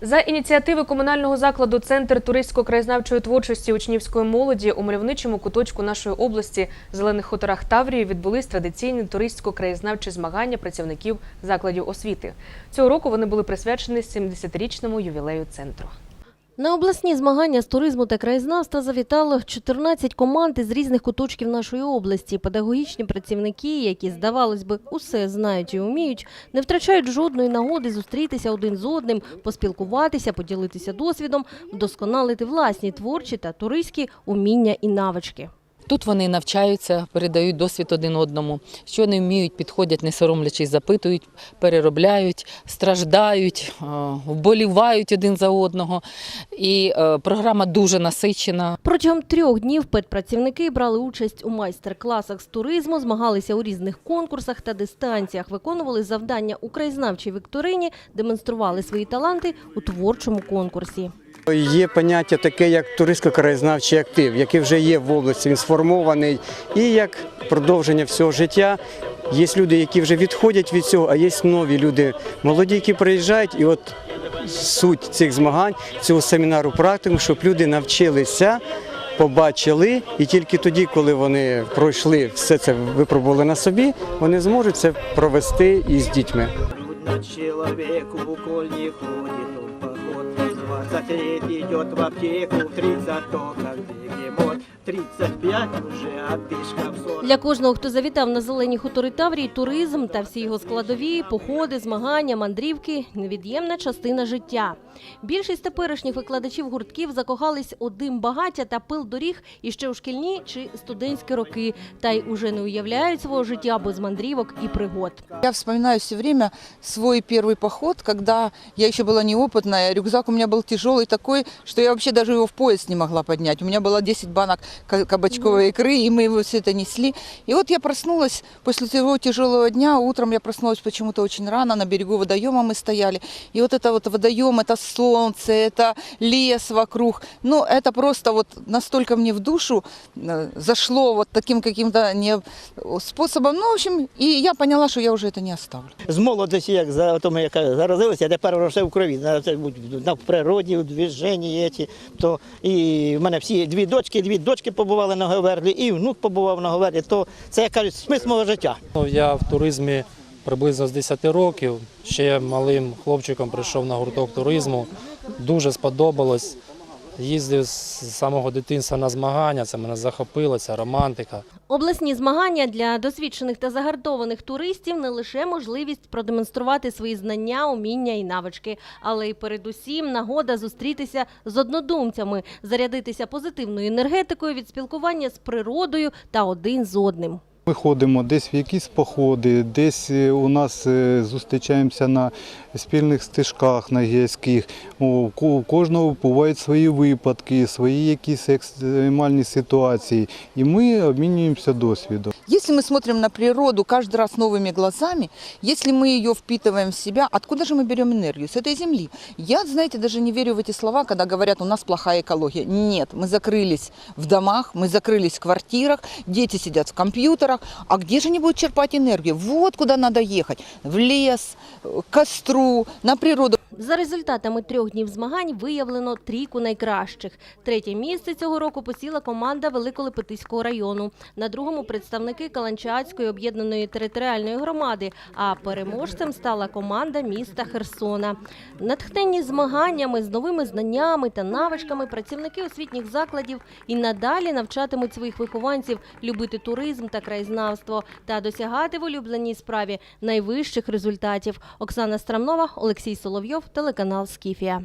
За ініціативи комунального закладу Центр туристсько-краєзнавчої творчості учнівської молоді у мальовничому куточку нашої області Зелених хуторах Таврії відбулись традиційні туристсько-краєзнавчі змагання працівників закладів освіти. Цього року вони були присвячені 70-річному ювілею центру. На обласні змагання з туризму та краєзнавства завітало 14 команд із різних куточків нашої області. Педагогічні працівники, які, здавалось би, усе знають і вміють, не втрачають жодної нагоди зустрітися один з одним, поспілкуватися, поділитися досвідом, вдосконалити власні творчі та туристські уміння і навички. Тут вони навчаються, передають досвід один одному. Що вони вміють, підходять, не соромлячись, запитують, переробляють, страждають, е, вболівають один за одного. І е, програма дуже насичена. Протягом трьох днів педпрацівники брали участь у майстер-класах з туризму, змагалися у різних конкурсах та дистанціях, виконували завдання у краєзнавчій вікторині, демонстрували свої таланти у творчому конкурсі. Є поняття таке, як туристсько-краєзнавчий актив, який вже є в області, він сформований, і як продовження всього життя. Є люди, які вже відходять від цього, а є нові люди, молоді, які приїжджають, і от суть цих змагань, цього семінару практику, щоб люди навчилися, побачили, і тільки тоді, коли вони пройшли все це, випробували на собі, вони зможуть це провести із дітьми. Трудно человеку, коль не 20 лет идет в аптеку, в 30 то как бегемот, в 35 уже отдышка в. Для кожного, хто завітав на зелені хутори Таврії, туризм та всі його складові, походи, змагання, мандрівки невід'ємна частина життя. Більшість теперішніх викладачів гуртків закохались у дим багаття та пил доріг іще у шкільні чи студентські роки, та й уже не уявляють свого життя без мандрівок і пригод. Я вспоминаю все время свой первый поход, когда я еще была неопытная. Рюкзак у меня был тяжелый такой, что я вообще даже его в пояс не могла поднять. У меня было 10 банок ка- кабачковой икры, и мы его все это несли. И вот я проснулась после того тяжелого дня. Утром я проснулась почему-то очень рано, на берегу водоема мы стояли. И вот это вот водоем, это солнце, это лес вокруг. Ну, это просто вот настолько мне в душу э, зашло вот таким каким-то не способом. Ну, в общем, и я поняла, что я уже это не оставлю. З молодості, як за тому, яка заразилася, тепер воно все в крові. На, це будь- на в природі, у движенні ці. То і в мене всі дві дочки, дві дочки побували на Говерлі, і внук побував на Говерлі. То це як кажуть, смисл мого життя. Ну, Я в туризмі приблизно з 10 років. Ще малим хлопчиком прийшов на гурток туризму. Дуже сподобалось. Їздив з самого дитинства на змагання, це мене захопило, це романтика. Обласні змагання для досвідчених та загартованих туристів не лише можливість продемонструвати свої знання, уміння і навички, але й передусім нагода зустрітися з однодумцями, зарядитися позитивною енергетикою від спілкування з природою та один з одним. Ми ходимо десь в якісь походи, десь е, у нас е, зустрічаємося на спільних стежках на гірських. О, У ко- у кожного бувають свої випадки, свої якісь екстремальні ситуації. І ми обмінюємося досвідом. Если мы смотрим на природу каждый раз новыми глазами, если мы ее впитываем в себя, откуда же мы берем энергию? С этой земли. Я, знаете, даже не верю в эти слова, когда говорят, у нас плохая экология. Нет, мы закрылись в домах, мы закрылись в квартирах, дети сидят в компьютерах. а где же они будут черпать энергию? Вот куда надо ехать. В лес, к костру, на природу. За результатами трьох днів змагань виявлено трійку найкращих. Третє місце цього року посіла команда Великолепетиського району. На другому представники Каланчацької об'єднаної територіальної громади. А переможцем стала команда міста Херсона. Натхненні змаганнями з новими знаннями та навичками працівники освітніх закладів і надалі навчатимуть своїх вихованців любити туризм та краєзнавство та досягати в улюбленій справі найвищих результатів. Оксана Страмнова, Олексій Соловйов, телеканал Скіфія.